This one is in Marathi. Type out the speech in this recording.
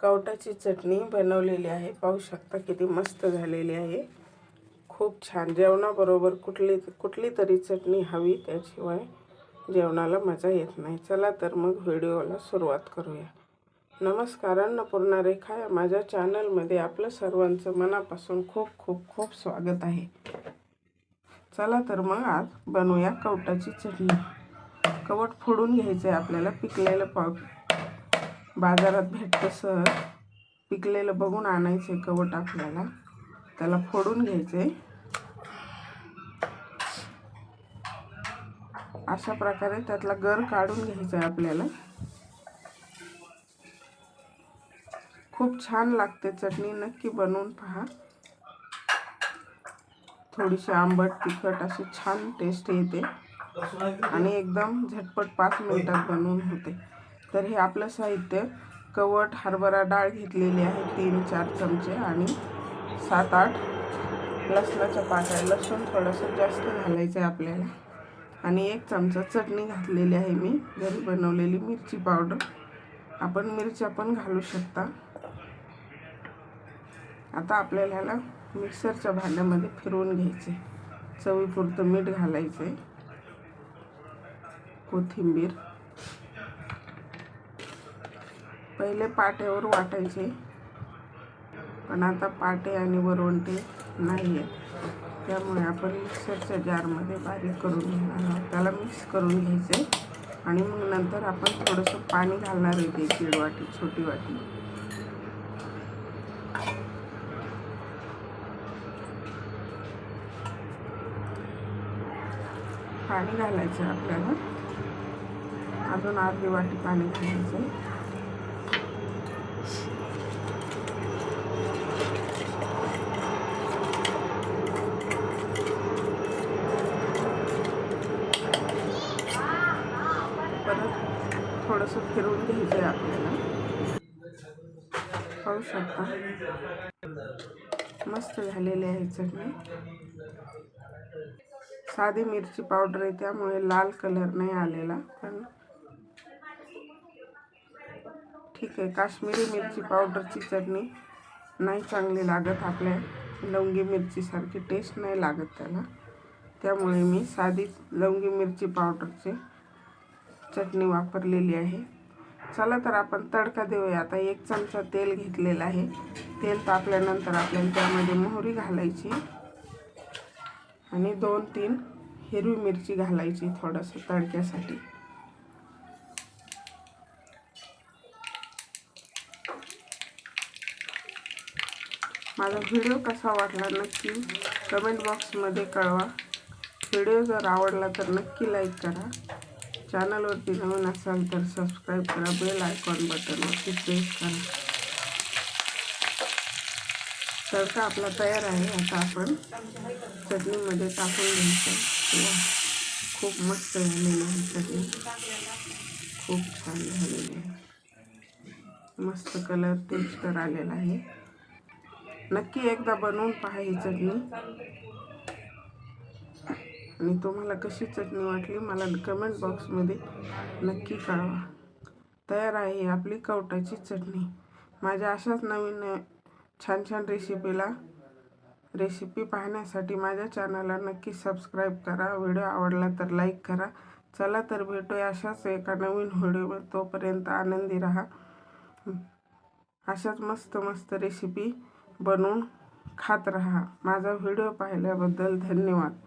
कवटाची चटणी बनवलेली आहे. पाहू शकता किती मस्त झालेली आहे. खूप छान. जेवणाबरोबर कुठली कुठली तरी चटणी हवी त्याशिवाय जेवणाला मजा येत नाही. चला तर मग व्हिडिओला सुरुवात करूया. नमस्कार अन्नपूर्णा रेखा. या माझ्या चॅनलमध्ये आपलं सर्वांचं मनापासून खूप खूप खूप स्वागत आहे. चला तर मग आज बनवूया कवटाची चटणी. कवट फोडून घ्यायचं आहे आपल्याला पिकलेलं पाव बाजारात भेटतं सर. पिकलेलं बघून आणायचं आहे कवट आपल्याला. त्याला फोडून घ्यायचं आहे अशा प्रकारे त्यातला गर काढून घ्यायचा आहे आपल्याला. खूप छान लागते चटणी. नक्की बनवून पहा. थोडीशी आंबट तिखट अशी छान टेस्ट येते. आणि एकदम झटपट पाच मिनिटात बनवून होते. तर हे आपलं साहित्य. कवट हरभरा डाळ घेतलेली आहे तीन चार चमचे आणि सात आठ. लसणाच्या पाकळ्या लसूण थोडंसं जास्त घालायचं आहे आपल्याला. आणि एक चमचा चटणी घातलेली आहे मी. घरी बनवलेली मिरची पावडर. आपण मिरच्या पण घालू शकता. आता आपल्याला ह्याला मिक्सरच्या भांड्यामध्ये फिरवून घ्यायचे. चवीपुरतं मीठ घालायचं आहे कोथिंबीर. पहिले पाट्यावर वाटायचे. पण आता पाटे आणि वरवंटे नाही आहेत त्यामुळे आपण मिक्सरच्या जारमध्ये बारीक करून घेणार आहोत. त्याला मिक्स करून घ्यायचं. आहे आणि मग नंतर आपण थोडंसं पाणी घालणार आहे ते दीड वाटी छोटी वाटी. पाणी घालायचं आहे आपल्याला. अजून अर्धी वाटी पाणी घालायचं आहे परत थोडंसं फिरवून घ्यायचं आहे आपल्याला. पाहू शकता. मस्त झालेली आहे चटणी. साधी मिरची पावडर आहे त्यामुळे लाल कलर नाही आलेला पण ठीक आहे. काश्मीरी मिरची पावडरची चटणी नाही चांगली लागत आपल्या. लवंगी मिरचीसारखी टेस्ट नाही लागत त्याला. त्यामुळे मी साधी लवंगी मिरची पावडरची चटणी वापरलेली आहे. चला तर आपण तडका देऊया. आता एक चमचा तेल घेतलेलं आहे. तेल तापल्यानंतर आपल्याला त्यामध्ये मोहरी घालायची आणि दोन तीन हिरवी मिरची घालायची थोडंसं तडक्यासाठी. माझा व्हिडिओ कसा वाटला नक्की कमेंट बॉक्समध्ये कळवा. व्हिडिओ जर आवडला तर नक्की लाईक करा. चॅनलवरती नवीन असाल तर सबस्क्राईब करा बेल आयकॉन बटनवरती प्रेस करा. तडका आपला तयार आहे. आता आपण चटणीमध्ये टाकून घ्यायचं. वा खूप मस्त झालेली आहे चटणी. खूप छान झालेली आहे. मस्त कलर टेस्टर आलेला आहे. नक्की एकदा बनवून पहा ही चटणी. आणि तुम्हाला कशी चटणी वाटली मला कमेंट बॉक्समध्ये नक्की कळवा. तयार आहे आपली कवटाची चटणी. माझ्या अशाच नवीन छान छान रेसिपीला रेसिपी पाहण्यासाठी माझ्या चॅनलला नक्की सबस्क्राईब करा. व्हिडिओ आवडला तर लाईक करा. चला तर भेटूया अशाच एका नवीन व्हिडिओवर. तोपर्यंत आनंदी राहा. अशाच मस्त मस्त रेसिपी बनवून खात राहा. माझा व्हिडिओ पाहिल्याबद्दल धन्यवाद.